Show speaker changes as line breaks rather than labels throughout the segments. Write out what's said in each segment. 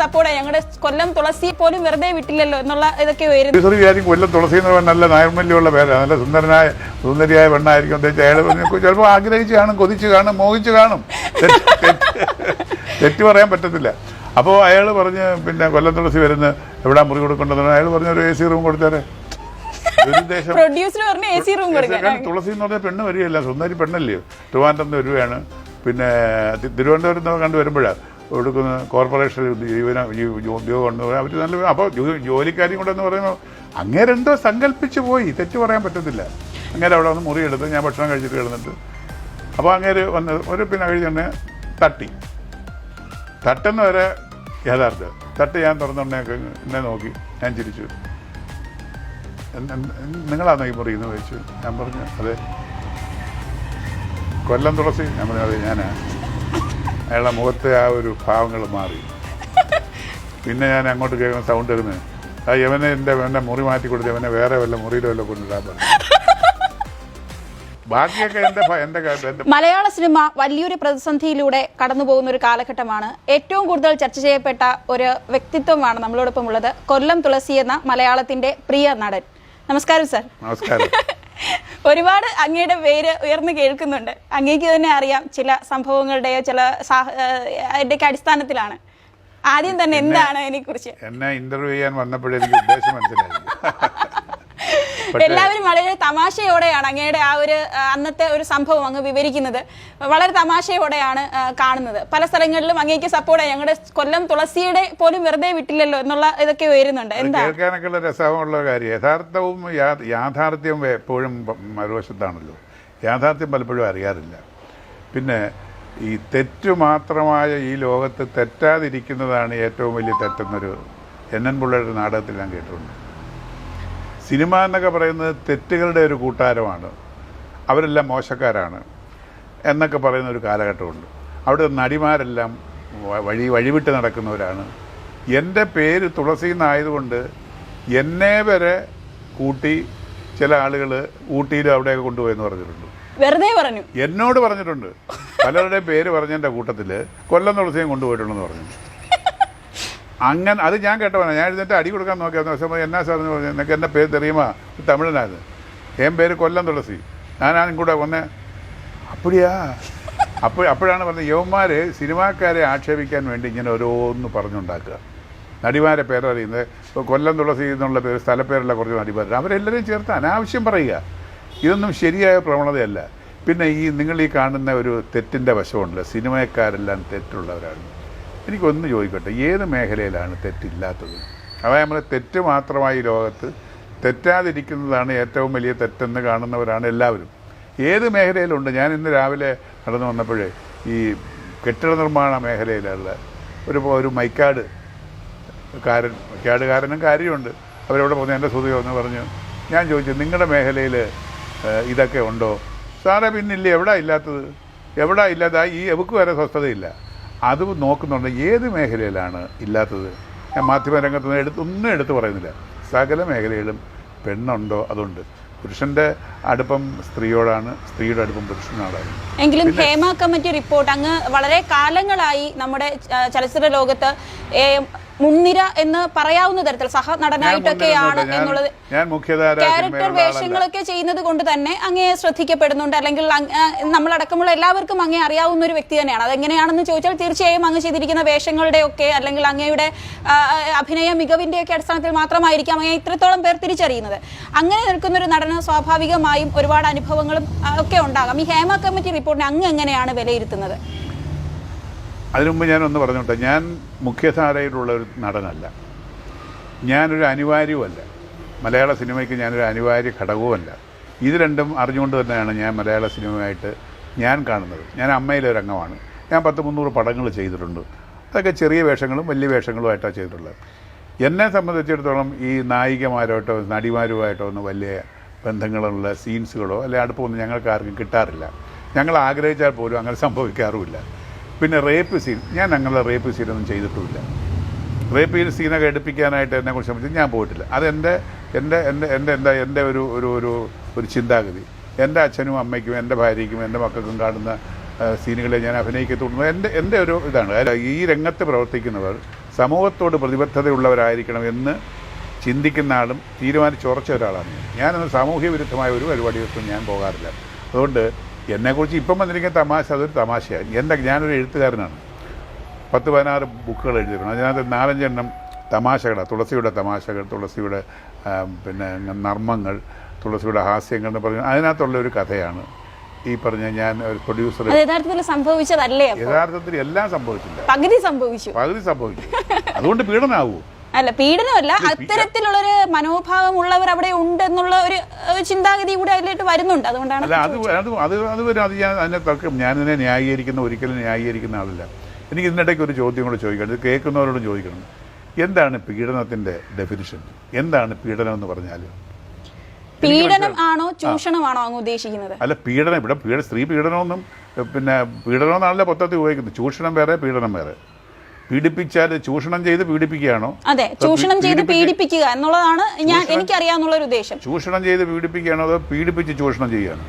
Support ഞങ്ങളുടെ കൊല്ലം തുളസി പോലും വെറുതെ വിട്ടില്ലല്ലോ എന്നുള്ള ഇതൊക്കെ വരുന്നു
കൊല്ലം തുളസി എന്ന് പറഞ്ഞാൽ നല്ല നൈർമല്യമുള്ള പേരാണ്. നല്ല സുന്ദരനായ സുന്ദരിയായ പെണ്ണായിരിക്കും അയാൾ ചിലപ്പോൾ ആഗ്രഹിച്ച് കാണും കൊതിച്ച് കാണും മോഹിച്ച് കാണും. തെറ്റ് പറയാൻ പറ്റത്തില്ല. അപ്പോൾ അയാൾ പറഞ്ഞ് പിന്നെ കൊല്ലം തുളസി വരുന്ന എവിടാ മുറി കൊടുക്കേണ്ടതെന്ന് അയാൾ പറഞ്ഞ ഒരു എ സി റൂം കൊടുത്തേരെ തുളസി എന്ന് പറഞ്ഞ പെണ്ണ് വരികയല്ല സുന്ദരി പെണ്ണല്ലയോ ട്രിവാൻഡ്രം വരുവാണ്. പിന്നെ തിരുവനന്തപുരത്ത് കണ്ട് വരുമ്പോഴാണ് കൊടുക്കുന്ന കോർപ്പറേഷൻ ജീവന ഉദ്യോഗം അവർ നല്ല അപ്പോൾ ജോലിക്കാരും കൂടെ എന്ന് പറയുമ്പോൾ അങ്ങേരെന്തോ സങ്കല്പിച്ച് പോയി. തെറ്റ് പറയാൻ പറ്റത്തില്ല. അങ്ങേരെ അവിടെ വന്ന് മുറിയെടുത്ത് ഞാൻ ഭക്ഷണം കഴിച്ചിട്ട് കിടന്നിട്ട്. അപ്പോൾ അങ്ങേര് വന്ന് ഒരു പിന്നെ കഴിഞ്ഞ് തന്നെ തട്ടി. തട്ടെന്ന് വരെ യഥാർത്ഥം. തട്ട് ഞാൻ തുറന്നുണ്ടെങ്കിൽ എന്നെ നോക്കി. ഞാൻ ചിരിച്ചു. എന്ത്- എന്ത്- നിങ്ങളാണോ ഈ മുറിയെന്ന് ചോദിച്ചു ഞാൻ പറഞ്ഞു അതെ. കൊല്ലം തുളസി? ഞാൻ പറഞ്ഞു അതെ ഞാനാ. അയാളുടെ മുഖത്തെ ആ ഒരു ഭാവങ്ങൾ മാറി. പിന്നെ ഞാൻ അങ്ങോട്ട് കേൾക്കുന്ന സൗണ്ട് വരുന്നത് ആ യവനെ എന്റെ എന്റെ മുറി മാറ്റി കൊടുത്ത് യവനെ വേറെ വല്ല മുറിയിലോ വല്ല കൊണ്ടിടാൻ പറഞ്ഞു. ബാക്കിയൊക്കെ എന്റെ എന്റെ
മലയാള സിനിമ വലിയൊരു പ്രതിസന്ധിയിലൂടെ കടന്നു പോകുന്ന ഒരു കാലഘട്ടമാണ്. ഏറ്റവും കൂടുതൽ ചർച്ച ചെയ്യപ്പെട്ട ഒരു വ്യക്തിത്വമാണ് നമ്മളോടൊപ്പം ഉള്ളത് കൊല്ലം തുളസി എന്ന മലയാളത്തിന്റെ പ്രിയ നടൻ. നമസ്കാരം സർ.
നമസ്കാരം.
ഒരുപാട് അങ്ങയുടെ പേര് ഉയർന്നു കേൾക്കുന്നുണ്ട്. അങ്ങേക്ക് തന്നെ അറിയാം ചില സംഭവങ്ങളുടെയോ ചില ഏഹ് അടിസ്ഥാനത്തിലാണ്. ആദ്യം തന്നെ എന്താണ് അതിനെ കുറിച്ച്
എന്നെ ഇന്റർവ്യൂ ചെയ്യാൻ വന്നപ്പോഴേ ഉദ്ദേശം മനസ്സിലായി.
എല്ലാവരും വളരെ തമാശയോടെയാണ് അങ്ങയുടെ ആ ഒരു അന്നത്തെ ഒരു സംഭവം അങ്ങ് വിവരിക്കുന്നത്. വളരെ തമാശയോടെയാണ് കാണുന്നത്. പല സ്ഥലങ്ങളിലും അങ്ങേക്ക് സപ്പോർട്ട് ഞങ്ങളുടെ കൊല്ലം തുളസിയുടെ പോലും വെറുതെ വിട്ടില്ലല്ലോ എന്നുള്ള ഇതൊക്കെ വരുന്നുണ്ട് എന്താ?
രസമുള്ള കാര്യം. യഥാർത്ഥവും യാഥാർത്ഥ്യവും എപ്പോഴും മറുവശത്താണല്ലോ. യാഥാർത്ഥ്യം പലപ്പോഴും അറിയാറില്ല. പിന്നെ ഈ തെറ്റ് മാത്രമായ ഈ ലോകത്ത് തെറ്റാതിരിക്കുന്നതാണ് ഏറ്റവും വലിയ തെറ്റെന്നൊരു എൻ എൻ പിള്ളയുടെ നാടകത്തിൽ ഞാൻ കേട്ടിട്ടുണ്ട്. സിനിമ എന്നൊക്കെ പറയുന്നത് തെറ്റുകളുടെ ഒരു കൂട്ടാരമാണ്. അവരെല്ലാം മോശക്കാരാണ് എന്നൊക്കെ പറയുന്ന ഒരു കാലഘട്ടമുണ്ട്. അവിടെ നടിമാരെല്ലാം വഴി വഴിവിട്ട് നടക്കുന്നവരാണ്. എന്റെ പേര് തുളസി എന്നായതുകൊണ്ട് എന്നെ വരെ കൂട്ടി ചില ആളുകൾ ഊട്ടിയിലും അവിടെയൊക്കെ കൊണ്ടുപോയെന്ന് പറഞ്ഞിട്ടുണ്ട്.
വെറുതെ പറഞ്ഞു.
എന്നോട് പറഞ്ഞിട്ടുണ്ട്. പലരുടെയും പേര് പറഞ്ഞതിന്റെ കൂട്ടത്തിൽ കൊല്ലം തുളസിയും കൊണ്ടുപോയിട്ടുണ്ടെന്ന് പറഞ്ഞു അങ്ങനെ അത് ഞാൻ കേട്ടവനാണ് ഞാൻ എഴുതിട്ട് അടി കൊടുക്കാൻ നോക്കിയാൽ പക്ഷേ എന്നാ സാർ എന്ന് പറഞ്ഞു നിനക്ക് എന്റെ പേര് തെറിയുമാ? തമിഴനാണ് എൻ പേര് കൊല്ലം തുളസി. ഞാനാണ് കൂടെ വന്നേ. അപ്പടിയാ. അപ്പോൾ അപ്പോഴാണ് പറഞ്ഞത് യവന്മാർ സിനിമാക്കാരെ ആക്ഷേപിക്കാൻ വേണ്ടി ഇങ്ങനെ ഓരോന്ന് പറഞ്ഞുണ്ടാക്കുക. നടിമാരെ പേരറിയുന്നത് ഇപ്പോൾ കൊല്ലം തുളസി എന്നുള്ള പേര് സ്ഥലപ്പേരുള്ള കുറച്ച് നടിമാർ അവരെല്ലാവരും ചേർത്ത് അനാവശ്യം പറയുക. ഇതൊന്നും ശരിയായ പ്രവണതയല്ല. പിന്നെ ഈ നിങ്ങൾ ഈ കാണുന്ന ഒരു തെറ്റിന്റെ വശമുണ്ടല്ലോ. സിനിമക്കാരെല്ലാം തെറ്റുള്ളവരാണ്. എനിക്കൊന്ന് ചോദിക്കട്ടെ ഏത് മേഖലയിലാണ് തെറ്റില്ലാത്തത്? അതായത് നമ്മൾ തെറ്റ് മാത്രമായി ലോകത്ത് തെറ്റാതിരിക്കുന്നതാണ് ഏറ്റവും വലിയ തെറ്റെന്ന് കാണുന്നവരാണ് എല്ലാവരും. ഏത് മേഖലയിലുണ്ട്? ഞാൻ ഇന്ന് രാവിലെ നടന്നു വന്നപ്പോഴേ ഈ കെട്ടിട നിർമ്മാണ മേഖലയിലുള്ള ഒരു ഒരു മൈക്കാട് കാരൻ മൈക്കാടുകാരനും കാര്യമുണ്ട്. അവരവിടെ പറഞ്ഞു എന്റെ സുതി എന്ന് പറഞ്ഞു ഞാൻ ചോദിച്ചു നിങ്ങളുടെ മേഖലയിൽ ഇതൊക്കെ ഉണ്ടോ? സാറേ പിന്നില്ല എവിടെ ഇല്ലാത്തത്? എവിടെ ഇല്ലാത്ത ഈ എവക്ക് വരെ സ്വസ്ഥതയില്ല? അത് നോക്കുന്നുണ്ട്. ഏത് മേഖലയിലാണ് ഇല്ലാത്തത്? ഞാൻ മാധ്യമരംഗത്ത് നിന്ന് എടുത്ത് ഒന്നും എടുത്തു പറയുന്നില്ല. സകല മേഖലയിലും പെണ്ണുണ്ടോ? അതുണ്ട്. പുരുഷന്റെ അടുപ്പം സ്ത്രീയോടാണ് സ്ത്രീയുടെ അടുപ്പം പുരുഷനോടാണ്.
എങ്കിലും ഹേമ കമ്മിറ്റി റിപ്പോർട്ട് അങ്ങ് വളരെ കാലങ്ങളായി നമ്മുടെ ചലച്ചിത്ര ലോകത്ത് മുൻനിര എന്ന് പറയാവുന്ന തരത്തിൽ സഹ നടനായിട്ടൊക്കെയാണ് എന്നുള്ളത്. ക്യാരക്ടർ വേഷങ്ങളൊക്കെ ചെയ്യുന്നത് കൊണ്ട് തന്നെ അങ്ങയെ ശ്രദ്ധിക്കപ്പെടുന്നുണ്ട്. അല്ലെങ്കിൽ നമ്മളടക്കമുള്ള എല്ലാവർക്കും അങ്ങേ അറിയാവുന്ന ഒരു വ്യക്തി തന്നെയാണ്. അതെങ്ങനെയാണെന്ന് ചോദിച്ചാൽ തീർച്ചയായും അങ്ങ് ചെയ്തിരിക്കുന്ന വേഷങ്ങളുടെ ഒക്കെ അല്ലെങ്കിൽ അങ്ങയുടെ അഭിനയ മികവിന്റെ ഒക്കെ അടിസ്ഥാനത്തിൽ മാത്രമായിരിക്കാം അങ്ങനെ ഇത്രത്തോളം പേർ തിരിച്ചറിയുന്നത്. അങ്ങനെ നിൽക്കുന്ന ഒരു നടന് സ്വാഭാവികമായും ഒരുപാട് അനുഭവങ്ങളും ഒക്കെ ഉണ്ടാകാം. ഈ ഹേമ കമ്മിറ്റി റിപ്പോർട്ടിനെ അങ്ങ് എങ്ങനെയാണ് വിലയിരുത്തുന്നത്?
അതിനു മുമ്പ് ഞാനൊന്ന് പറഞ്ഞോട്ടെ ഞാൻ മുഖ്യധാരയിലുള്ള ഒരു നടനല്ല. ഞാനൊരു അനിവാര്യവുമല്ല. മലയാള സിനിമയ്ക്ക് ഞാനൊരു അനിവാര്യ ഘടകവുമല്ല. ഇത് രണ്ടും അറിഞ്ഞുകൊണ്ട് തന്നെയാണ് ഞാൻ മലയാള സിനിമയായിട്ട് ഞാൻ കാണുന്നത്. ഞാൻ അമ്മയിലെ ഒരു അംഗമാണ്. ഞാൻ പത്ത് മുന്നൂറ് പടങ്ങൾ ചെയ്തിട്ടുണ്ട്. അതൊക്കെ ചെറിയ വേഷങ്ങളും വലിയ വേഷങ്ങളുമായിട്ടാണ് ചെയ്തിട്ടുള്ളത്. എന്നെ സംബന്ധിച്ചിടത്തോളം ഈ നായികമാരോട്ടോ നടിമാരുമായിട്ടോ ഒന്നും വലിയ ബന്ധങ്ങളുള്ള സീൻസുകളോ അല്ലെങ്കിൽ അടുപ്പമൊന്നും ഞങ്ങൾക്ക് ആർക്കും കിട്ടാറില്ല. ഞങ്ങൾ ആഗ്രഹിച്ചാൽ പോലും അങ്ങനെ സംഭവിക്കാറുമില്ല. പിന്നെ റേപ്പ് സീൻ. ഞാൻ അങ്ങനെ റേപ്പ് സീനൊന്നും ചെയ്തിട്ടുമില്ല. റേപ്പ് ചെയ്ത് സീനൊക്കെ എടുപ്പിക്കാനായിട്ട് എന്നെ കുറിച്ച് സംബന്ധിച്ച് ഞാൻ പോയിട്ടില്ല. അതെന്റെ എന്റെ എന്റെ എന്റെ എന്താ എന്റെ ഒരു ഒരു ഒരു ഒരു ചിന്താഗതി. എന്റെ അച്ഛനും അമ്മയ്ക്കും എന്റെ ഭാര്യയ്ക്കും എന്റെ മക്കൾക്കും കാണുന്ന സീനുകളെ ഞാൻ അഭിനയിക്കത്തുള്ളൂ. എന്റെ എന്റെ ഒരു ഇതാണ്. ഈ രംഗത്ത് പ്രവർത്തിക്കുന്നവർ സമൂഹത്തോട് പ്രതിബദ്ധതയുള്ളവരായിരിക്കണം എന്ന് ചിന്തിക്കുന്ന ആളും തീരുമാനിച്ചുറച്ച ഒരാളാണ് ഞാൻ. ഞാനൊന്ന് സാമൂഹ്യ വിരുദ്ധമായ ഒരു പരിപാടികൾക്കും ഞാൻ പോകാറില്ല. അതുകൊണ്ട് എന്നെക്കുറിച്ച് ഇപ്പം വന്നിരിക്കുന്ന തമാശ അതൊരു തമാശയാണ് എന്റെ ഞാനൊരു എഴുത്തുകാരനാണ്. പത്ത് പതിനാറ് ബുക്കുകൾ എഴുതിയിട്ടുണ്ട്. അതിനകത്ത് നാലഞ്ചെണ്ണം തമാശകളാണ് തുളസിയുടെ തമാശകൾ തുളസിയുടെ പിന്നെ നർമ്മങ്ങൾ തുളസിയുടെ ഹാസ്യങ്ങൾ എന്ന് പറയുന്നത് അതിനകത്തുള്ള ഒരു കഥയാണ്. ഈ പറഞ്ഞ ഞാൻ ഒരു പ്രൊഡ്യൂസർ
യഥാർത്ഥത്തിൽ സംഭവിച്ചതല്ലേ
യഥാർത്ഥത്തിൽ എല്ലാം സംഭവിച്ചില്ല.
പകുതി സംഭവിച്ചു.
പകുതി സംഭവിച്ചു. അതുകൊണ്ട് പീഡനാവൂ.
അല്ല പീഡനമല്ല. അത്തരത്തിലുള്ളൊരു മനോഭാവമുള്ളവർ അവിടെ ഉണ്ടെന്നുള്ള ഒരു ഏഹ്, ചിന്താഗതി കൂടെ അതിലേക്ക് വരുന്നുണ്ട്. അതുകൊണ്ടാണ്
അല്ല അത് അത് അത് അത് വരും അത് ഞാൻ അതിനെ തർക്കം ഞാൻ ഇതിനെ ന്യായീകരിക്കുന്ന ഒരിക്കലും ന്യായീകരിക്കുന്ന ആളില്ല. എനിക്ക് ഇതിനിടയ്ക്ക് ഒരു ചോദ്യം കൂടെ ചോദിക്കണം. ഇത് കേൾക്കുന്നവരോടും ചോദിക്കണം. എന്താണ് പീഡനത്തിന്റെ ഡെഫിനിഷൻ എന്താണ് പീഡനം എന്ന് പറഞ്ഞാൽ?
പീഡനം ആണോ ചൂഷണമാണോ അങ്ങ് ഉദ്ദേശിക്കുന്നത്?
അല്ല പീഡനം ഇവിടെ പീഡ സ്ത്രീ പീഡനമൊന്നും പിന്നെ പീഡനം എന്നാണല്ലോ ഉപയോഗിക്കുന്നത്. ചൂഷണം വേറെ പീഡനം വേറെ. പീഡിപ്പിച്ചാൽ ചൂഷണം ചെയ്ത് പീഡിപ്പിക്കുകയാണോ?
അതെ ചൂഷണം ചെയ്ത് പീഡിപ്പിക്കുക എന്നുള്ളതാണ് ഞാൻ എനിക്കറിയാന്നുള്ള ഒരു ഉദ്ദേശം
ചൂഷണം ചെയ്ത് പീഡിപ്പിക്കുകയാണോ അതോ പീഡിപ്പിച്ച് ചൂഷണം ചെയ്യുകയാണോ?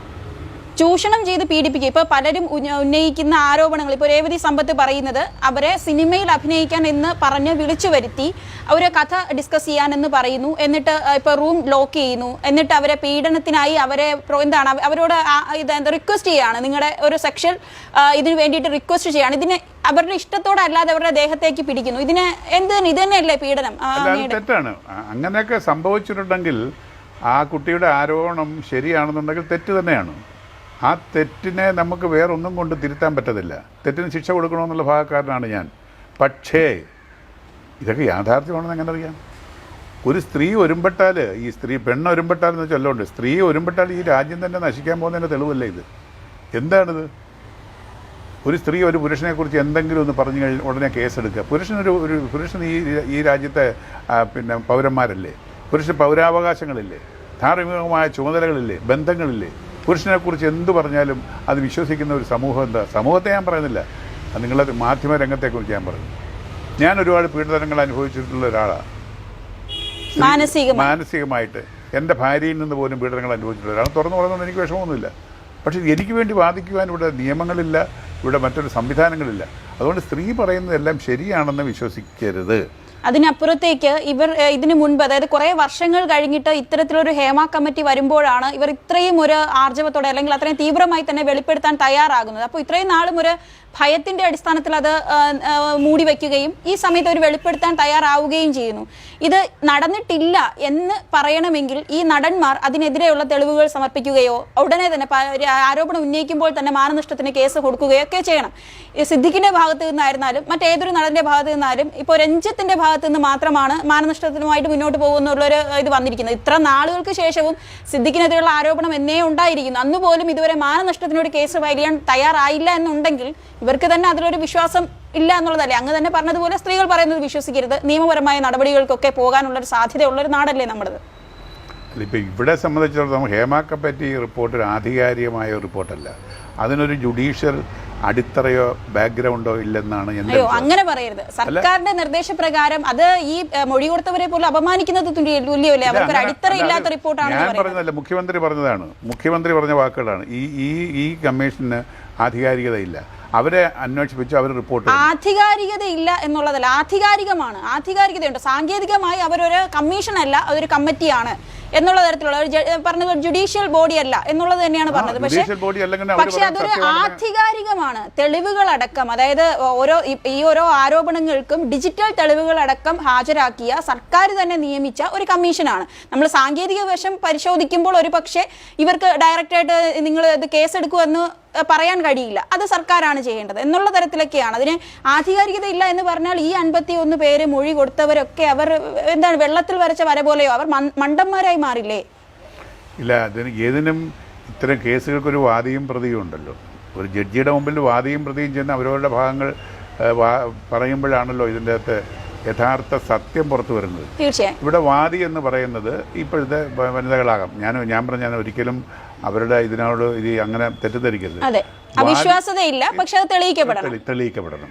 ചൂഷണം ചെയ്ത് പീഡിപ്പിക്കുക. ഇപ്പൊ പലരും ഉന്നയിക്കുന്ന ആരോപണങ്ങൾ. ഇപ്പൊ രേവതി സമ്പത്ത് പറയുന്നത് അവരെ സിനിമയിൽ അഭിനയിക്കാൻ എന്ന് പറഞ്ഞ് വിളിച്ചു വരുത്തി അവരെ കഥ ഡിസ്കസ് ചെയ്യാൻ എന്ന് പറയുന്നു. എന്നിട്ട് ഇപ്പൊ റൂം ലോക്ക് ചെയ്യുന്നു. എന്നിട്ട് അവരെ പീഡനത്തിനായി അവരെ എന്താണ് അവരോട് ഇത് എന്താ റിക്വസ്റ്റ് ചെയ്യാണ്. നിങ്ങളുടെ ഒരു സെക്ഷൻ ഇതിന് വേണ്ടിയിട്ട് റിക്വസ്റ്റ് ചെയ്യാണ്. ഇതിന് അവരുടെ ഇഷ്ടത്തോടെ അല്ലാതെ അവരുടെ ദേഹത്തേക്ക് പിടിക്കുന്നു. ഇതിന് എന്ത് ഇത് തന്നെയല്ലേ പീഡനം?
തെറ്റാണ്. അങ്ങനെയൊക്കെ സംഭവിച്ചിട്ടുണ്ടെങ്കിൽ ആ കുട്ടിയുടെ ആരോപണം ശരിയാണെന്നുണ്ടെങ്കിൽ തെറ്റ് തന്നെയാണ്. ആ തെറ്റിനെ നമുക്ക് വേറൊന്നും കൊണ്ട് തിരുത്താൻ പറ്റത്തില്ല. തെറ്റിന് ശിക്ഷ കൊടുക്കണമെന്നുള്ള ഭാഗക്കാരനാണ് ഞാൻ. പക്ഷേ ഇതൊക്കെ യാഥാർത്ഥ്യമാണെന്ന് എങ്ങനെ അറിയാം? ഒരു സ്ത്രീ ഒരുമ്പെട്ടാൽ ഈ സ്ത്രീ പെണ്ണ് ഒരുമ്പെട്ടാൽ എന്ന് ചൊല്ലുണ്ട് സ്ത്രീ ഒരുമ്പെട്ടാൽ ഈ രാജ്യം തന്നെ നശിക്കാൻ പോകുന്നതിന്റെ തെളിവല്ലേ ഇത്? എന്താണിത്? ഒരു സ്ത്രീ ഒരു പുരുഷനെക്കുറിച്ച് എന്തെങ്കിലും ഒന്ന് പറഞ്ഞു കഴിഞ്ഞാൽ ഉടനെ കേസെടുക്കുക. പുരുഷനൊരു ഒരു പുരുഷൻ ഈ ഈ രാജ്യത്തെ പിന്നെ പൗരന്മാരല്ലേ? പുരുഷ പൗരാവകാശങ്ങളില്ലേ? ധാർമ്മികമായ ചുമതലകളില്ലേ? ബന്ധങ്ങളില്ലേ? പുരുഷനെ കുറിച്ച് എന്ത് പറഞ്ഞാലും അത് വിശ്വസിക്കുന്ന ഒരു സമൂഹം എന്താ? സമൂഹത്തെ ഞാൻ പറയുന്നില്ല. അത് നിങ്ങളത് മാധ്യമ രംഗത്തെക്കുറിച്ച് ഞാൻ പറഞ്ഞു ഞാൻ ഒരുപാട് പീഡനങ്ങൾ അനുഭവിച്ചിട്ടുള്ള ഒരാളാണ്
മാനസികമായി.
മാനസികമായിട്ട് എന്റെ ഭാര്യയിൽ നിന്ന് പോലും പീഡനങ്ങൾ അനുഭവിച്ചിട്ടുള്ള ഒരാൾ തുറന്നു പറയുന്നത് എനിക്ക് വിഷമമൊന്നുമില്ല. പക്ഷേ എനിക്ക് വേണ്ടി വാദിക്കുവാൻ ഇവിടെ നിയമങ്ങളില്ല ഇവിടെ മറ്റൊരു സംവിധാനങ്ങളില്ല. അതുകൊണ്ട് സ്ത്രീ പറയുന്നതെല്ലാം ശരിയാണെന്ന് വിശ്വസിക്കരുത്.
അതിനപ്പുറത്തേക്ക് ഇവർ ഇതിനു മുൻപ് അതായത് കുറേ വർഷങ്ങൾ കഴിഞ്ഞിട്ട് ഇത്തരത്തിലൊരു ഹേമ കമ്മിറ്റി വരുമ്പോഴാണ് ഇവർ ഇത്രയും ഒരു ആർജവത്തോടെ അല്ലെങ്കിൽ അത്രയും തീവ്രമായി തന്നെ വെളിപ്പെടുത്താൻ തയ്യാറാകുന്നത്. അപ്പോൾ ഇത്രയും നാളും ഒരു ഭയത്തിന്റെ അടിസ്ഥാനത്തിൽ അത് മൂടി വയ്ക്കുകയും ഈ സമയത്ത് അവർ വെളിപ്പെടുത്താൻ തയ്യാറാവുകയും ചെയ്യുന്നു. ഇത് നടന്നിട്ടില്ല എന്ന് പറയണമെങ്കിൽ ഈ നടന്മാർ അതിനെതിരെയുള്ള തെളിവുകൾ സമർപ്പിക്കുകയോ ഉടനെ തന്നെ ആരോപണം ഉന്നയിക്കുമ്പോൾ തന്നെ മാനനഷ്ടത്തിന് കേസ് കൊടുക്കുകയോ ഒക്കെ ചെയ്യണം. സിദ്ദിഖിന്റെ ഭാഗത്ത് നിന്നായിരുന്നാലും മറ്റേതൊരു നടന്റെ ഭാഗത്ത് നിന്നാലും ഇപ്പോൾ രഞ്ജിത്തിന്റെ ഭാഗത്ത് നിന്ന് മാത്രമാണ് മാനനഷ്ടത്തിനുമായിട്ട് മുന്നോട്ട് പോകുന്നുള്ളൊരു ഇത് വന്നിരിക്കുന്നത്. ഇത്ര നാളുകൾക്ക് ശേഷവും സിദ്ദിഖിനെതിരെയുള്ള ആരോപണം എന്നേ ഉണ്ടായിരിക്കുന്നു. അന്നുപോലും ഇതുവരെ മാനനഷ്ടത്തിനോട് കേസ് വരിയാൻ തയ്യാറായില്ല എന്നുണ്ടെങ്കിൽ ഇവർക്ക് തന്നെ അതിലൊരു വിശ്വാസം ഇല്ല എന്നുള്ളതല്ലേ? അങ്ങ് തന്നെ പറഞ്ഞതുപോലെ സ്ത്രീകൾ പറയുന്നത് വിശ്വസിക്കരുത്. നിയമപരമായ നടപടികൾക്കൊക്കെ പോകാനുള്ള ഒരു സാധ്യതയുള്ള ഒരു നാടല്ലേ നമ്മുടേത്?
ഇപ്പം ഇവിടെ സംബന്ധിച്ചിടത്തോളം ഹേമ കമ്മിറ്റി റിപ്പോർട്ട് ഒരു ആധികാരികമായ റിപ്പോർട്ടല്ല. അതിനൊരു ജുഡീഷ്യൽ അടിത്തറയോ ബാക്ക്ഗ്രൗണ്ടോ ഇല്ലെന്നാണ്
അങ്ങനെ പറയരുത്. സർക്കാരിന്റെ നിർദ്ദേശപ്രകാരം അത് ഈ മൊഴി കൊടുത്തവരെ പോലും അപമാനിക്കുന്നത് തുല്യ- തുല്യമല്ലേ? അവർക്ക് ഒരു അടിത്തറ ഇല്ലാത്ത റിപ്പോർട്ടാണെന്ന്
ഞാൻ പറഞ്ഞതല്ല മുഖ്യമന്ത്രി പറഞ്ഞതാണ്. മുഖ്യമന്ത്രി പറഞ്ഞ വാക്കുകളാണ്. ഈ ഈ ഈ കമ്മീഷന് ആധികാരികതയില്ല. അവരെ അന്വേഷിപ്പിച്ചു അവർ റിപ്പോർട്ട്.
ആധികാരികത ഇല്ല എന്നുള്ളതല്ല ആധികാരികമാണ്. ആധികാരികതയുണ്ട്. സാങ്കേതികമായി അവരൊരു കമ്മീഷൻ അല്ല അതൊരു കമ്മിറ്റിയാണ് എന്നുള്ള തരത്തിലുള്ള ഒരു പറഞ്ഞത് ജുഡീഷ്യൽ ബോഡി അല്ല എന്നുള്ളത് തന്നെയാണ് പറഞ്ഞത്. പക്ഷേ പക്ഷെ അതൊരു ആധികാരികമാണ്. തെളിവുകളടക്കം അതായത് ഓരോ ഈ- ഈ ഓരോ ആരോപണങ്ങൾക്കും ഡിജിറ്റൽ തെളിവുകളടക്കം ഹാജരാക്കിയ സർക്കാർ തന്നെ നിയമിച്ച ഒരു കമ്മീഷനാണ്. നമ്മൾ സാങ്കേതിക വശം പരിശോധിക്കുമ്പോൾ ഒരു പക്ഷേ ഇവർക്ക് ഡയറക്റ്റായിട്ട് നിങ്ങൾ ഇത് കേസെടുക്കുമെന്ന് പറയാൻ കഴിയില്ല. അത് സർക്കാരാണ് ചെയ്യേണ്ടത് എന്നുള്ള തരത്തിലൊക്കെയാണ്. അതിന് ആധികാരികത ഇല്ല എന്ന് പറഞ്ഞാൽ ഈ അൻപത്തി ഒന്ന് പേര് മൊഴി കൊടുത്തവരൊക്കെ അവർ എന്താണ് വെള്ളത്തിൽ വരച്ച വര പോലെയോ? അവർ മണ്ടന്മാരായി മാറില്ലേ?
ഇല്ല അതിന് ഏതിനും ഇത്തരം കേസുകൾക്കൊരു വാദിയും പ്രതിയും ഉണ്ടല്ലോ. ഒരു ജഡ്ജിയുടെ മുമ്പിൽ വാദിയും പ്രതിയും ചെന്ന് അവരവരുടെ ഭാഗങ്ങൾ പറയുമ്പോഴാണല്ലോ ഇതിന്റെ അകത്ത് യഥാർത്ഥ സത്യം പുറത്തു വരുന്നത്. ഇവിടെ വാദി എന്ന് പറയുന്നത് ഇപ്പോഴത്തെ വനിതകളാകാം. ഞാൻ ഞാൻ പറഞ്ഞ ഞാൻ ഒരിക്കലും അവരുടെ ഇതിനോട് ഇത് അങ്ങനെ തെറ്റിദ്ധരിക്കരുത്.
അതെ. അവിശ്വാസതയില്ല പക്ഷെ അത് തെളിയിക്കപ്പെടണം.
തെളിയിക്കപ്പെടണം.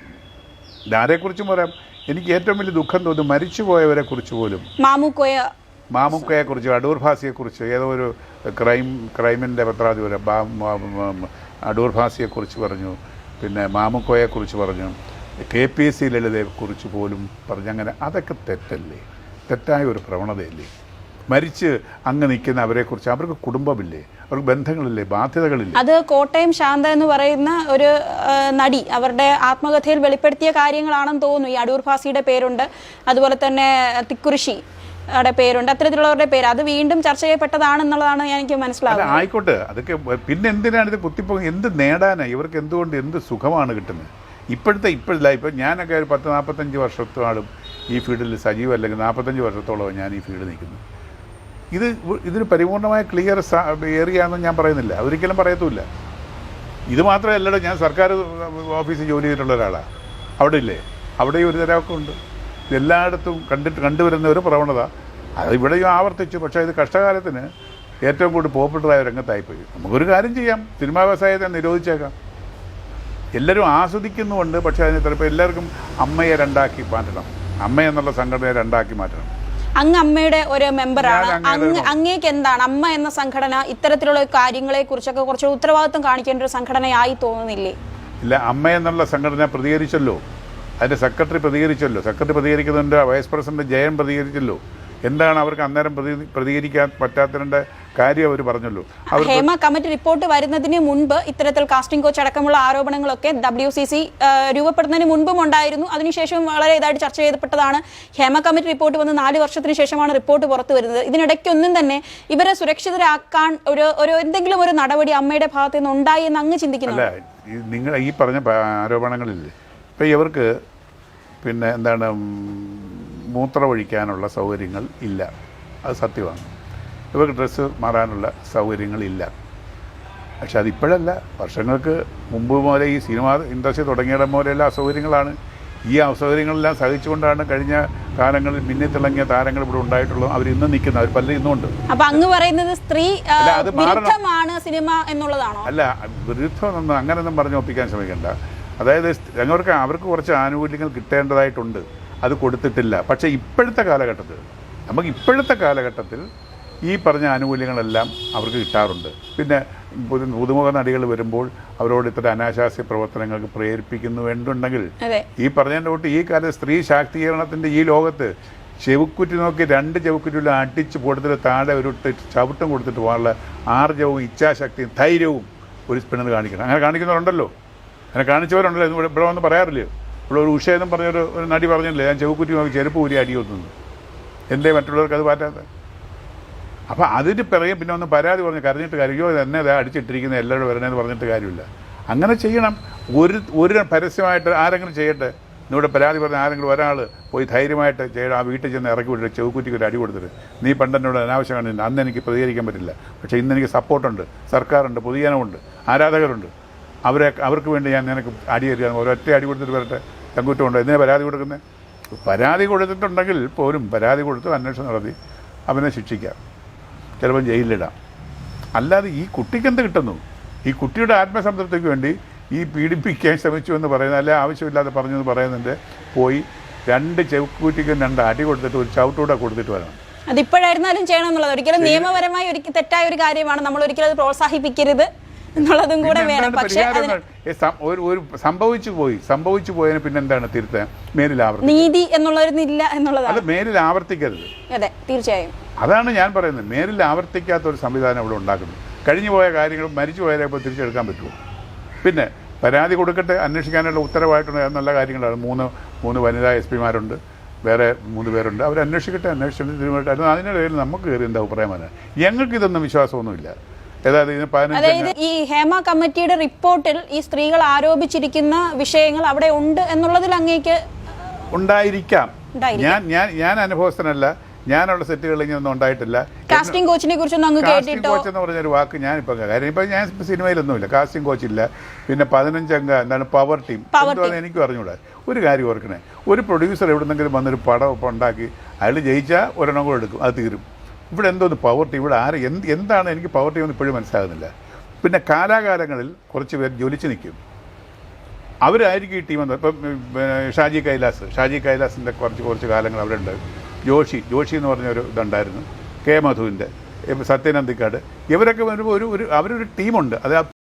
ഇതാരെക്കുറിച്ചും പറയാം? എനിക്ക് ഏറ്റവും വലിയ ദുഃഖം തോന്നുന്നു മരിച്ചുപോയവരെ കുറിച്ച് പോലും.
മാമുക്കോയ
മാമുക്കയെക്കുറിച്ച് അടൂർ ഭാസിയെ കുറിച്ച് ഏതോ ഒരു ക്രൈം ക്രൈമിന്റെ പത്രാധിപരം അടൂർ ഭാസിയെ കുറിച്ച് പറഞ്ഞു. പിന്നെ മാമുക്കോയെ കുറിച്ച് പറഞ്ഞു. കെ പി എസ് സി ലളിതയെ കുറിച്ച് പോലും പറഞ്ഞങ്ങനെ അതൊക്കെ തെറ്റല്ലേ? തെറ്റായ ഒരു പ്രവണതയല്ലേ? മരിച്ച് അങ്ങ് നിൽക്കുന്ന അവരെക്കുറിച്ച് അവർക്ക് കുടുംബമില്ലേ? അവർക്ക് ബന്ധങ്ങളില്ലേ? ബാധ്യതകളില്ലേ?
അത് കോട്ടയം ശാന്ത എന്ന് പറയുന്ന ഒരു നടി അവരുടെ ആത്മകഥയിൽ വെളിപ്പെടുത്തിയ കാര്യങ്ങളാണെന്ന് തോന്നുന്നു. ഈ അടൂർ ഭാസിയുടെ പേരുണ്ട്. അതുപോലെ തന്നെ തിക്കുറിശി പേരുണ്ട്. അത്തരത്തിലുള്ളവരുടെ പേര്. അത് വീണ്ടും ചർച്ച ചെയ്യപ്പെട്ടതാണെന്നുള്ളതാണ് എനിക്ക്
മനസ്സിലാകുന്നത്
മനസ്സിലാവുന്നത്.
ആയിക്കോട്ടെ. അതൊക്കെ പിന്നെ എന്തിനാണ് ഇത് കുത്തിപ്പോ എന്ത് നേടാനാണ് ഇവർക്ക് എന്തുകൊണ്ട് എന്ത് സുഖമാണ് കിട്ടുന്നത്? ഇപ്പോഴത്തെ ഇപ്പോഴില്ല ഇപ്പം ഞാനൊക്കെ ഒരു പത്ത് നാൽപ്പത്തഞ്ച് വർഷത്തോളം ഈ ഫീൽഡിൽ സജീവം അല്ലെങ്കിൽ നാൽപ്പത്തഞ്ച് വർഷത്തോളം ഞാൻ ഈ ഫീൽഡ് നിൽക്കുന്നു. ഇത് ഇതിന് പരിപൂർണമായ ക്ലിയർ ഏരിയ ആണെന്ന് ഞാൻ പറയുന്നില്ല. ഒരിക്കലും പറയത്തുമില്ല. ഇത് മാത്രമല്ലല്ലോ ഞാൻ സർക്കാർ ഓഫീസിൽ ജോലി ചെയ്തിട്ടുള്ള ഒരാളാണ് അവിടെ ഇല്ലേ? അവിടെയും ഒരു തരമൊക്കെ ഉണ്ട്. എല്ലായിടത്തും കണ്ടിട്ട് കണ്ടുവരുന്ന ഒരു പ്രവണത. അത് ഇവിടെയും ആവർത്തിച്ചു. പക്ഷേ ഇത് കഷ്ടകാലത്തിന് ഏറ്റവും കൂടുതൽ പോപ്പുലറായ രംഗത്തായിപ്പോയി. നമുക്കൊരു കാര്യം ചെയ്യാം. സിനിമാ വ്യവസായത്തെ നിരോധിച്ചേക്കാം. എല്ലാവരും ആസ്വദിക്കുന്നുമുണ്ട്. പക്ഷേ അതിന് ചിലപ്പോൾ എല്ലാവർക്കും അമ്മയെ രണ്ടാക്കി മാറ്റണം. അമ്മ എന്നുള്ള സംഘടനയെ രണ്ടാക്കി മാറ്റണം.
അങ്ങ് അമ്മയുടെ ഒരു മെമ്പറാണ് അങ്ങ് അങ്ങേക്ക് എന്താണ്? അമ്മ എന്ന സംഘടന ഇത്തരത്തിലുള്ള കാര്യങ്ങളെ കുറിച്ചൊക്കെ കുറച്ച് ഉത്തരവാദിത്വം കാണിക്കേണ്ട ഒരു സംഘടനയായി തോന്നുന്നില്ലേ?
ഇല്ല അമ്മ എന്നുള്ള സംഘടന പ്രതികരിച്ചല്ലോ. അതിന്റെ സെക്രട്ടറി പ്രതികരിച്ചല്ലോ. സെക്രട്ടറി പ്രതികരിക്കുന്നുണ്ട് വൈസ് പ്രസിഡന്റ് ജയൻ പ്രതികരിച്ചല്ലോ. എന്താണ് അവർക്ക് അന്നേരം പ്രതി പ്രതികരിക്കാൻ പറ്റാത്തതിന്റെ കാര്യം അവർ പറഞ്ഞല്ലോ.
ഹേമ കമ്മിറ്റി റിപ്പോർട്ട് വരുന്നതിന് മുൻപ് ഇത്തരത്തിൽ കാസ്റ്റിംഗ് കോച്ച് അടക്കമുള്ള ആരോപണങ്ങളൊക്കെ ഡബ്ല്യു സി സി രൂപപ്പെടുന്നതിന് മുൻപും ഉണ്ടായിരുന്നു. അതിനുശേഷം വളരെ ഇതായിട്ട് ചർച്ച ചെയ്യപ്പെട്ടതാണ് ഹേമ കമ്മിറ്റി റിപ്പോർട്ട് വന്ന് നാല് വർഷത്തിന് ശേഷമാണ് റിപ്പോർട്ട് പുറത്തു വരുന്നത്. ഇതിനിടയ്ക്കൊന്നും തന്നെ ഇവരെ സുരക്ഷിതരാക്കാൻ ഒരു ഒരു എന്തെങ്കിലും ഒരു നടപടി അമ്മയുടെ ഭാഗത്ത് നിന്ന് ഉണ്ടായി എന്ന് അങ്ങ് ചിന്തിക്കുന്നു
നിങ്ങൾ ഈ പറഞ്ഞ ആരോപണങ്ങളില്ലേ? ഇപ്പം ഇവർക്ക് പിന്നെ എന്താണ് മൂത്രമൊഴിക്കാനുള്ള സൗകര്യങ്ങൾ ഇല്ല. അത് സത്യമാണ്. ഇവർക്ക് ഡ്രസ്സ് മാറാനുള്ള സൗകര്യങ്ങളില്ല. പക്ഷെ അതിപ്പോഴല്ല വർഷങ്ങൾക്ക് മുമ്പ് മുതലേ ഈ സിനിമ ഇൻഡസ്ട്രി തുടങ്ങിയിടം പോലെയുള്ള അസൗകര്യങ്ങളാണ്. ഈ അസൗകര്യങ്ങളെല്ലാം സഹിച്ചുകൊണ്ടാണ് കഴിഞ്ഞ കാലങ്ങളിൽ മിന്നിത്തിളങ്ങിയ താരങ്ങൾ ഇവിടെ ഉണ്ടായിട്ടുള്ളത്. അവർ ഇന്ന് നിൽക്കുന്നത് അവർ പലരും ഇന്നുണ്ട്
അപ്പൊ അങ്ങ് പറയുന്നത് സ്ത്രീ വിരുദ്ധമാണ് സിനിമ എന്നുള്ളതാണോ?
അല്ല വിരുദ്ധമൊന്നും അങ്ങനെയൊന്നും പറഞ്ഞു ഒപ്പിക്കാൻ ശ്രമിക്കണ്ട. അതായത് ഞങ്ങൾക്ക് അവർക്ക് കുറച്ച് ആനുകൂല്യങ്ങൾ കിട്ടേണ്ടതായിട്ടുണ്ട്. അത് കൊടുത്തിട്ടില്ല. പക്ഷേ ഇപ്പോഴത്തെ കാലഘട്ടത്തിൽ നമുക്ക് ഇപ്പോഴത്തെ കാലഘട്ടത്തിൽ ഈ പറഞ്ഞ ആനുകൂല്യങ്ങളെല്ലാം അവർക്ക് കിട്ടാറുണ്ട്. പിന്നെ പുതു- പുതുമുഖ നടികൾ വരുമ്പോൾ അവരോട് ഇത്തരം അനാശാസ്യ പ്രവർത്തനങ്ങൾക്ക് പ്രേരിപ്പിക്കുന്നു വേണ്ടുണ്ടെങ്കിൽ ഈ പറഞ്ഞതിന്റെ തൊട്ട് ഈ കാലത്ത് സ്ത്രീ ശാക്തീകരണത്തിന്റെ ഈ ലോകത്ത് ചെവിക്കുറ്റി നോക്കി രണ്ട് ചെവിക്കുറ്റിയിൽ അടിച്ച് പൊടുത്തിട്ട് താഴെ ഒരു ചവിട്ടം കൊടുത്തിട്ട് പോകാനുള്ള ആർജവും ഇച്ഛാശക്തിയും ധൈര്യവും ഒരു പെണ്ണിന് കാണിക്കണം. അങ്ങനെ കാണിക്കുന്നവരുണ്ടല്ലോ. അങ്ങനെ കാണിച്ചവരുണ്ടല്ലോ ഇന്ന് ഇവിടെ ഇവിടെ വന്ന് പറയാറില്ലയോ ഇവിടെ ഒരു ഉഷയെന്നും പറഞ്ഞൊരു ഒരു നടി പറഞ്ഞില്ലേ? ഞാൻ ചെവിക്കുറ്റി നോക്കി ചെരുപ്പ് ഊരി അടി കൊത്തുന്നു എന്തേ മറ്റുള്ളവർക്ക് അത് പറ്റാത്ത അപ്പോൾ അതിന് പിറകെ പിന്നെ ഒന്ന് പരാതി പറഞ്ഞ് കരഞ്ഞിട്ട് കാര്യമോ എന്നെ അടിച്ചിട്ടിരിക്കുന്ന എല്ലാവരും വരണേന്ന് പറഞ്ഞിട്ട് കാര്യമില്ല. അങ്ങനെ ചെയ്യണം. ഒരു ഒരു പരസ്യമായിട്ട് ആരെങ്കിലും ചെയ്യട്ടെ. ഇവിടെ പരാതി പറഞ്ഞ ആരെങ്കിലും ഒരാൾ പോയി ധൈര്യമായിട്ട് ചെയ്യണം. ആ വീട്ടിൽ ചെന്ന് ഇറക്കി വിട്ടിട്ട് ചെവുക്കുറ്റിക്ക് ഒരു അടി കൊടുത്തിട്ട്. നീ പണ്ടെന്നോട് അനാവശ്യമാണ് ഇന്ന് അന്ന് എനിക്ക് പ്രതികരിക്കാൻ പറ്റില്ല. പക്ഷേ ഇന്ന് എനിക്ക് സപ്പോർട്ടുണ്ട്. സർക്കാരുണ്ട് പൊതുജനമുണ്ട് ആരാധകരുണ്ട്. അവരെ അവർക്ക് വേണ്ടി ഞാൻ നിനക്ക് അടി തരിക ഒരൊറ്റ അടി കൊടുത്തിട്ട് വരട്ടെ. തങ്കുറ്റമുണ്ട് എന്തിനാ പരാതി കൊടുക്കുന്നത് പരാതി കൊടുത്തിട്ടുണ്ടെങ്കിൽ പോലും പരാതി കൊടുത്ത് അന്വേഷണം നടത്തി അവനെ ശിക്ഷിക്കാം. ചിലപ്പോൾ ജയിലിലിടാം. അല്ലാതെ ഈ കുട്ടിക്ക് എന്ത് കിട്ടുന്നു? ഈ കുട്ടിയുടെ ആത്മസംതൃപ്തിക്ക് വേണ്ടി ഈ പീഡിപ്പിക്കാൻ ശ്രമിച്ചു എന്ന് പറയുന്നത് അല്ലെ ആവശ്യമില്ലാതെ പറഞ്ഞു എന്ന് പറയുന്നുണ്ട് പോയി രണ്ട് ചെവുക്കൂറ്റിക്കും രണ്ട് അടി കൊടുത്തിട്ട് ഒരു ചവിട്ടൂടെ കൊടുത്തിട്ട് വരണം.
അതിപ്പോഴായിരുന്നാലും ചെയ്യണം എന്നുള്ളത്. ഒരിക്കലും നിയമപരമായി ഒരു തെറ്റായ ഒരു കാര്യമാണ്. നമ്മൾ ഒരിക്കലും അത് പ്രോത്സാഹിപ്പിക്കരുത്. എന്നുള്ളതും കൂടെ വേണം. പക്ഷേ
ഒരു സംഭവിച്ചു പോയി. സംഭവിച്ചു പോയതിന് പിന്നെ എന്താണ് തിരുത്താൻ മേലിൽ ആവർത്തി
നീതി എന്നുള്ളൊരിതില്ല എന്നുള്ളതാണ്.
അത് മേലിൽ ആവർത്തിക്കരുത്.
അതെ തീർച്ചയായും.
അതാണ് ഞാൻ പറയുന്നത്. മേലിൽ ആവർത്തിക്കാത്ത ഒരു സംവിധാനം ഇവിടെ ഉണ്ടാക്കുന്നു. കഴിഞ്ഞു പോയ കാര്യങ്ങൾ മരിച്ചു പോയാലേ ഇപ്പോൾ തിരിച്ചെടുക്കാൻ പറ്റുമോ പിന്നെ പരാതി കൊടുക്കട്ടെ അന്വേഷിക്കാനുള്ള ഉത്തരവായിട്ടുണ്ട്. നല്ല കാര്യങ്ങളാണ്. മൂന്ന് മൂന്ന് വനിതാ എസ് പിമാരുണ്ട്. വേറെ മൂന്ന് പേരുണ്ട്. അവർ അന്വേഷിക്കട്ടെ അന്വേഷിച്ചിട്ട് അതിനിടയിൽ നമുക്ക് കയറി എന്താ അഭിപ്രായമാണ് ഞങ്ങൾക്ക് ഇതൊന്നും വിശ്വാസമൊന്നുമില്ല. ഏതായത് ഇതിന് പതിനഞ്ച്
അതായത് ഈ ഹേമ കമ്മിറ്റിയുടെ റിപ്പോർട്ടിൽ ഈ സ്ത്രീകൾ ആരോപിച്ചിരിക്കുന്ന വിഷയങ്ങൾ അവിടെ ഉണ്ട് എന്നുള്ളതിൽ അങ്ങേക്ക്
ഉണ്ടായിരിക്കാം.
ഉണ്ടായിരിക്കാം.
ഞാൻ ഞാൻ ഞാൻ അനുഭവസ്ഥനല്ല. ഞാനുള്ള സെറ്റുകളിൽ ഇങ്ങനൊന്നും ഉണ്ടായിട്ടില്ല.
കാസ്റ്റിംഗ് കോച്ചിനെ കുറിച്ചൊന്നും അങ്ങ്
കാസ്റ്റിംഗ്
കേട്ടിട്ടോ?
കോച്ച് എന്ന് പറഞ്ഞൊരു വാക്ക് ഞാൻ ഞാനിപ്പോൾ കാര്യം ഇപ്പൊ ഞാൻ ഇപ്പം സിനിമയിലൊന്നുമില്ല. കാസ്റ്റിംഗ് കോച്ച് ഇല്ല പിന്നെ പതിനഞ്ചംഗ എന്താണ് പവർ ടീം
Power
എന്തുവാന്ന് എനിക്കും അറിഞ്ഞൂടാ. ഒരു കാര്യം ഓർക്കണേ. ഒരു പ്രൊഡ്യൂസർ എവിടെന്നെങ്കിലും വന്നൊരു പടം ഇപ്പം ഉണ്ടാക്കി അയാൾ ജയിച്ചാൽ ഒരെണ്ണം കൂടെ എടുക്കും. അത് തീരും. ഇവിടെ എന്തോന്ന് പവർ പവർട്ടി ഇവിടെ ആര് എന്ത് എന്താണ് എനിക്ക് പവർട്ടി ഒന്നും ഇപ്പോഴും മനസ്സിലാകുന്നില്ല. പിന്നെ കാലാകാലങ്ങളിൽ കുറച്ച് പേർ ജോലിച്ച് നിൽക്കും. അവരായിരിക്കും ഈ ടീം എന്ന്. ഇപ്പം ഷാജി കൈലാസ് ഷാജി കൈലാസിന്റെ കുറച്ച് കുറച്ച് കാലങ്ങൾ അവിടെ ഉണ്ട്. ജോഷി ജോഷി എന്ന് പറഞ്ഞ പറഞ്ഞൊരു ഇതുണ്ടായിരുന്നു. കെ മധുവിന്റെ സത്യനന്ദിക്കാട്. ഇവരൊക്കെ വരുമ്പോൾ ഒരു ഒരു അവരൊരു ടീമുണ്ട് അത് ആ